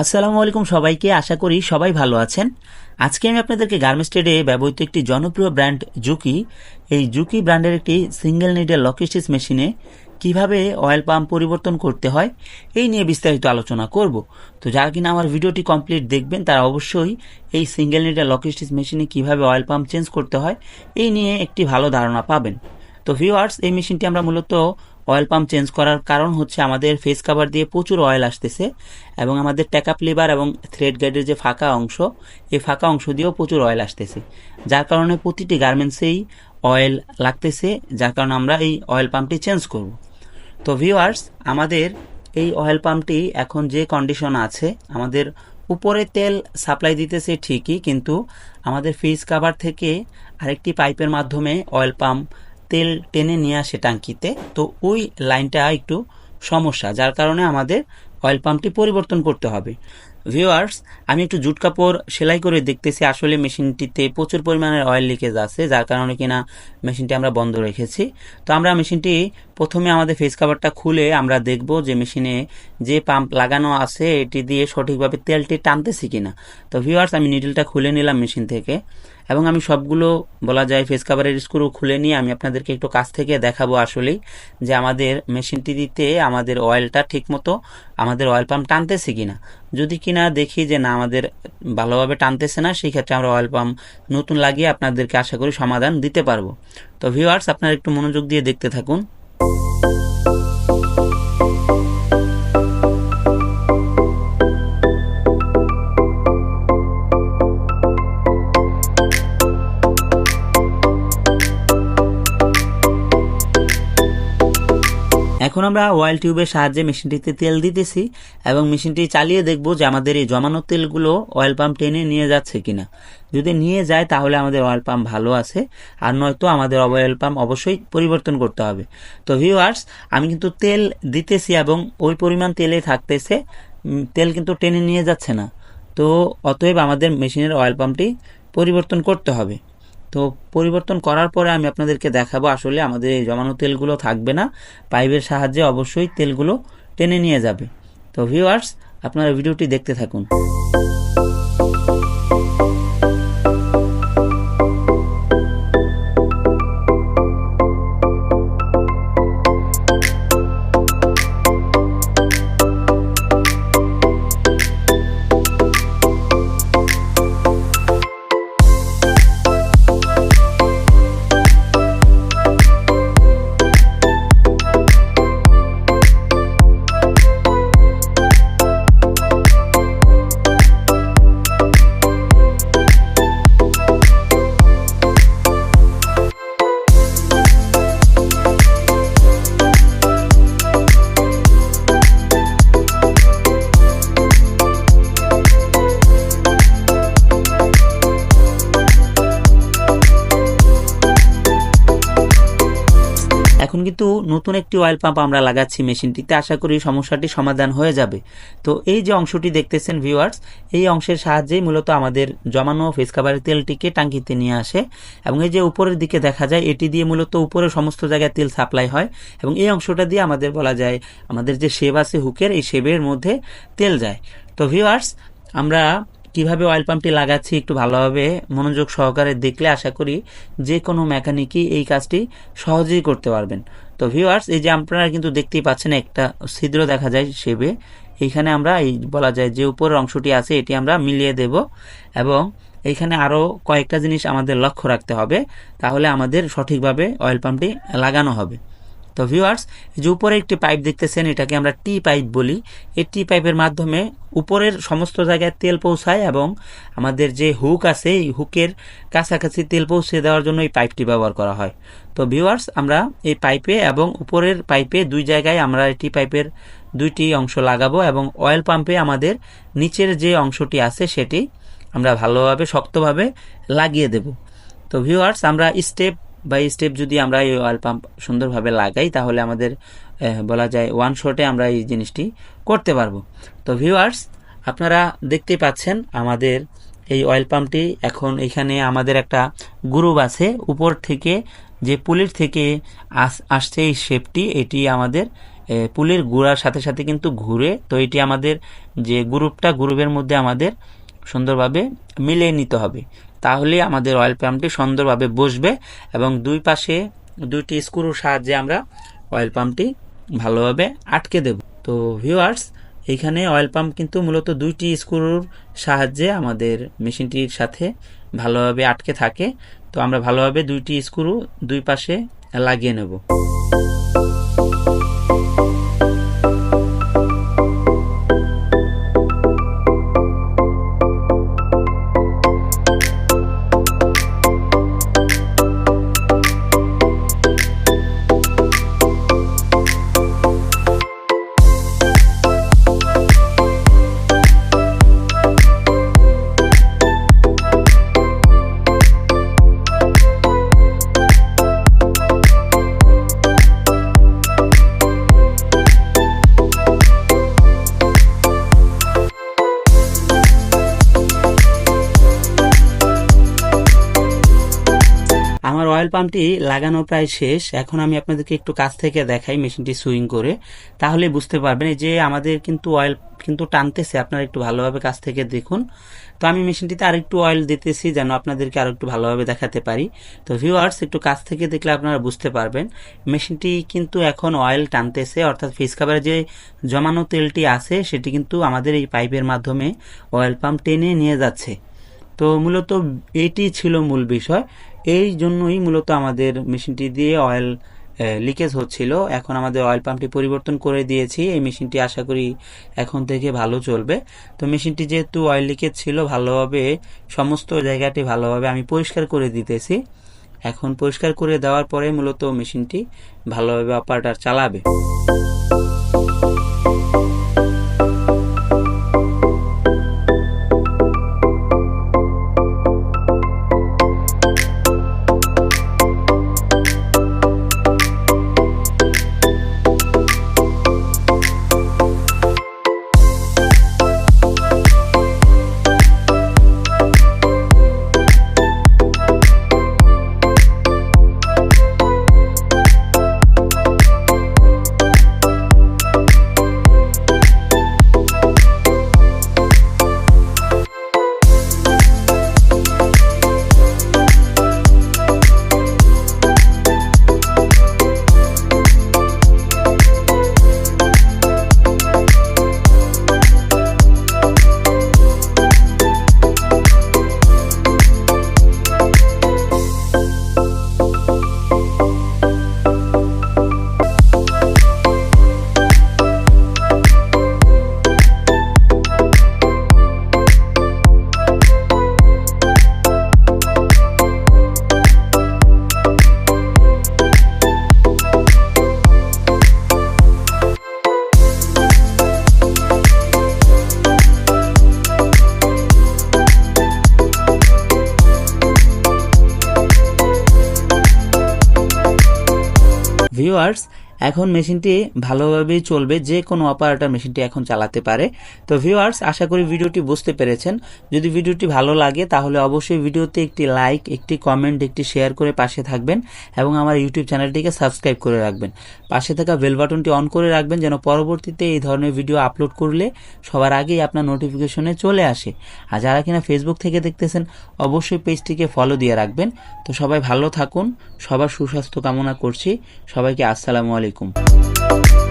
আসসালামু আলাইকুম সবাইকে, আশা করি সবাই ভালো আছেন। আজকে আমি আপনাদেরকে গার্মেন্টস ট্রেডে ব্যবহৃত একটি জনপ্রিয় ব্র্যান্ড জুকি এই জুকি ব্র্যান্ডের একটি সিঙ্গেল নিডের লকিস্টিস মেশিনে কীভাবে অয়েল পাম্প পরিবর্তন করতে হয়, এই নিয়ে বিস্তারিত আলোচনা করব। তো যারা কিনা আমার ভিডিওটি কমপ্লিট দেখবেন, তারা অবশ্যই এই সিঙ্গেল নিডের লকিস্টিস মেশিনে কীভাবে অয়েল পাম্প চেঞ্জ করতে হয়, এই নিয়ে একটি ভালো ধারণা পাবেন। তো ভিউয়ার্স এই মেশিনটি আমরা মূলত অয়েল পাম্প চেঞ্জ করার কারণ হচ্ছে আমাদের ফেস কাভার দিয়ে প্রচুর অয়েল আসতেছে এবং আমাদের ট্যাকআপ লিভার এবং থ্রেড গাইডের যে ফাঁকা অংশ, এই ফাঁকা অংশ দিয়েও প্রচুর অয়েল আসতেছে। যার কারণে প্রতিটি গার্মেন্টসেই অয়েল লাগতেছে, যার কারণে আমরা এই অয়েল পাম্পটি চেঞ্জ করব। তো ভিউয়ার্স আমাদের এই অয়েল পাম্পটি এখন যে কন্ডিশন আছে, আমাদের উপরে তেল সাপ্লাই দিতেছে ঠিকই, কিন্তু আমাদের ফেস কাভার থেকে আরেকটি পাইপের মাধ্যমে অয়েল পাম্প তেল টেনে নিয়ে আসে ট্যাঙ্কিতে, তো ওই লাইনটা একটু সমস্যা, যার কারণে আমাদের অয়েল পাম্পটি পরিবর্তন করতে হবে। ভিউয়ার্স আমি একটু জুট কাপড় সেলাই করে দেখতেছি, আসলে মেশিনটিতে প্রচুর পরিমাণের অয়েল লিকেজ আছে, যার কারণে কিনা মেশিনটি আমরা বন্ধ রেখেছি। তো আমরা মেশিনটি প্রথমে আমাদের ফেস কাভারটা খুলে আমরা দেখব যে মেশিনে যে পাম্প লাগানো আছে, এটি দিয়ে সঠিকভাবে তেলটি টানতেছি কিনা। তো ভিউয়ার্স আমি নিডলটা খুলে নিলাম মেশিন থেকে এবং আমি সবগুলো, বলা যায় ফেস কাভারের স্ক্রু খুলে নিয়ে আমি আপনাদেরকে একটু কাছ থেকে দেখাবো আসলেই যে আমাদের মেশিনটি দিতে আমাদের অয়েলটা ঠিকমতো, আমাদের অয়েল পাম্প টানতেছে কিনা। যদি কিনা দেখি যে না, আমাদের ভালোভাবে টানতেছে না সেই ক্ষেত্রে আমরা অয়েল পাম্প নতুন লাগিয়ে আপনাদেরকে আশা করি সমাধান দিতে পারব। তো ভিউয়ার্স আপনারা একটু মনোযোগ দিয়ে দেখতে থাকুন। Thank you. এখন আমরা অয়েল টিউবের সাহায্যে মেশিনটিতে তেল দিতেছি এবং মেশিনটি চালিয়ে দেখব যে আমাদের এই জমানো তেলগুলো অয়েল পাম্প টেনে নিয়ে যাচ্ছে কিনা। যদি নিয়ে যায় তাহলে আমাদের অয়েল পাম্প ভালো আছে, আর নয়তো আমাদের অয়েল পাম্প অবশ্যই পরিবর্তন করতে হবে। তো ভিউয়ার্স আমি কিন্তু তেল দিতেছি এবং ওই পরিমাণ তেলে থাকতেছে তেল কিন্তু টেনে নিয়ে যাচ্ছে না। তো অতএব আমাদের মেশিনের অয়েল পাম্পটি পরিবর্তন করতে হবে। তো পরিবর্তন করার পরে আমি আপনাদেরকে দেখাবো আসলে আমাদের এই জমানো তেলগুলো থাকবে না। পাইপের সাহায্যে অবশ্যই তেলগুলো টেনে নিয়ে যাবে। তো ভিউয়ার্স আপনারা ভিডিওটি দেখতে থাকুন। কিন্তু নতুন একটি অয়েল পাম্প আমরা লাগাচ্ছি মেশিনটিতে, আশা করি সমস্যাটি সমাধান হয়ে যাবে। তো এই যে অংশটি দেখতেছেন ভিউয়ার্স এই অংশের সাহায্যেই মূলত আমাদের জমানো ফেস কাভারের তেলটিকে টাঙ্কিতে নিয়ে আসে এবং এই যে উপরের দিকে দেখা যায়, এটি দিয়ে মূলত উপরে সমস্ত জায়গায় তেল সাপ্লাই হয় এবং এই অংশটা দিয়ে আমাদের বলা যায়, আমাদের যে শেব আছে হুকের, এই শেবের মধ্যে তেল যায়। তো ভিউয়ার্স আমরা কীভাবে অয়েল পাম্পটি লাগাচ্ছি একটু ভালোভাবে মনোযোগ সহকারে দেখলে আশা করি যে কোনো মেকানিকই এই কাজটি সহজেই করতে পারবেন। তো ভিউয়ার্স এই যে আপনারা কিন্তু দেখতেই পাচ্ছেন একটা ছিদ্র দেখা যায় সেবে। এইখানে আমরা এই বলা যায় যে উপরের অংশটি আছে, এটি আমরা মিলিয়ে দেব এবং এইখানে আরও কয়েকটা জিনিস আমাদের লক্ষ্য রাখতে হবে। তাহলে আমাদের সঠিকভাবে অয়েল পাম্পটি লাগানো হবে। তো ভিউয়ার্স যে উপরে একটি পাইপ দেখতেছেন, এটাকে আমরা টি পাইপ বলি। এই টি পাইপের মাধ্যমে উপরের সমস্ত জায়গায় তেল পৌঁছায় এবং আমাদের যে হুক আছে, এই হুকের কাছাকাছি তেল পৌঁছে দেওয়ার জন্য এই পাইপটি ব্যবহার করা হয়। তো ভিউয়ার্স আমরা এই পাইপে এবং উপরের পাইপে দুই জায়গায় আমরা টি পাইপের দুইটি অংশ লাগাবো এবং অয়েল পাম্পে আমাদের নিচের যে অংশটি আছে, সেটি আমরা ভালোভাবে, শক্তভাবে লাগিয়ে দেব। তো ভিউয়ার্স আমরা স্টেপ বাই স্টেপ যদি আমরা এই অয়েল পাম্প সুন্দরভাবে লাগাই, তাহলে আমাদের বলা যায় ওয়ান শটে আমরা এই জিনিসটি করতে পারব। তো ভিউয়ার্স আপনারা দেখতেই পাচ্ছেন আমাদের এই অয়েল পাম্পটি এখন এখানে আমাদের একটা গ্রুপ আছে। উপর থেকে যে পুলির থেকে আস- আসছে এই শেপটি এটি আমাদের পুলের গুড়ার সাথে সাথে কিন্তু ঘুরে, তো এটি আমাদের যে গ্রুপটা গ্রুপের মধ্যে আমাদের সুন্দরভাবে মিলিয়ে নিতে হবে। তাহলে আমাদের অয়েল পাম্পটি সুন্দরভাবে বসবে এবং দুই পাশে দুইটি স্ক্রুর সাহায্যে আমরা অয়েল পাম্পটি ভালোভাবে আটকে দেব। তো ভিউয়ার্স এখানে অয়েল পাম্প কিন্তু মূলত দুইটি স্ক্রুর সাহায্যে আমাদের মেশিনটির সাথে ভালোভাবে আটকে থাকে। তো আমরা ভালোভাবে দুইটি স্ক্রু দুই পাশে লাগিয়ে নেব। অয়েল পাম্পটি লাগানো প্রায় শেষ। এখন আমি আপনাদেরকে একটু কাছ থেকে দেখাই মেশিনটি সুইং করে। তাহলে বুঝতে পারবেন যে আমাদের কিন্তু অয়েল কিন্তু টানতেছে। আপনারা একটু ভালোভাবে কাছ থেকে দেখুন। তো আমি মেশিনটিতে আর একটু অয়েল দিতেছি যেন আপনাদেরকে আর একটু ভালোভাবে দেখাতে পারি। তো ভিউয়ার্স একটু কাছ থেকে দেখলে আপনারা বুঝতে পারবেন। মেশিনটি কিন্তু এখন অয়েল টানতেছে, অর্থাৎ ফিস কাভারে যে জমানো তেলটি আছে, সেটি কিন্তু আমাদের এই পাইপের মাধ্যমে অয়েল পাম্প টেনে নিয়ে যাচ্ছে। তো মূলত এটি ছিল মূল বিষয়। এই জন্যই মূলত আমাদের মেশিনটি দিয়ে অয়েল লিকেজ হচ্ছিল। এখন আমাদের অয়েল পাম্পটি পরিবর্তন করে দিয়েছি। এই মেশিনটি আশা করি এখন থেকে ভালো চলবে। তো মেশিনটি যেহেতু অয়েল লিকেজ ছিল, ভালোভাবে সমস্ত জায়গাটি ভালোভাবে আমি পরিষ্কার করে দিতেছি। এখন পরিষ্কার করে দেওয়ার পরে মূলত মেশিনটি ভালোভাবে অপারেটার চালাবে। ভিউয়ার্স এখন মেশিনটি ভালোভাবেই চলবে, যে কোনো অপারেটর মেশিনটি এখন চালাতে পারে। তো ভিউয়ার্স আশা করি ভিডিওটি বুঝতে পেরেছেন। যদি ভিডিওটি ভালো লাগে, তাহলে অবশ্যই ভিডিওতে একটি লাইক একটি কমেন্ট একটি শেয়ার করে পাশে থাকবেন এবং আমার ইউটিউব চ্যানেলটিকে সাবস্ক্রাইব করে রাখবেন। পাশে থাকা বেল বাটনটি অন করে রাখবেন, যেন পরবর্তীতে এই ধরনের ভিডিও আপলোড করলে সবার আগেই আপনার নোটিফিকেশনে চলে আসে। আর যারা কিনা ফেসবুক থেকে দেখতেছেন, অবশ্যই পেজটিকে ফলো দিয়ে রাখবেন। তো সবাই ভালো থাকুন, সবার সুস্বাস্থ্য কামনা করছি। সবাইকে আসসালামু আলাইকুম। alaikum.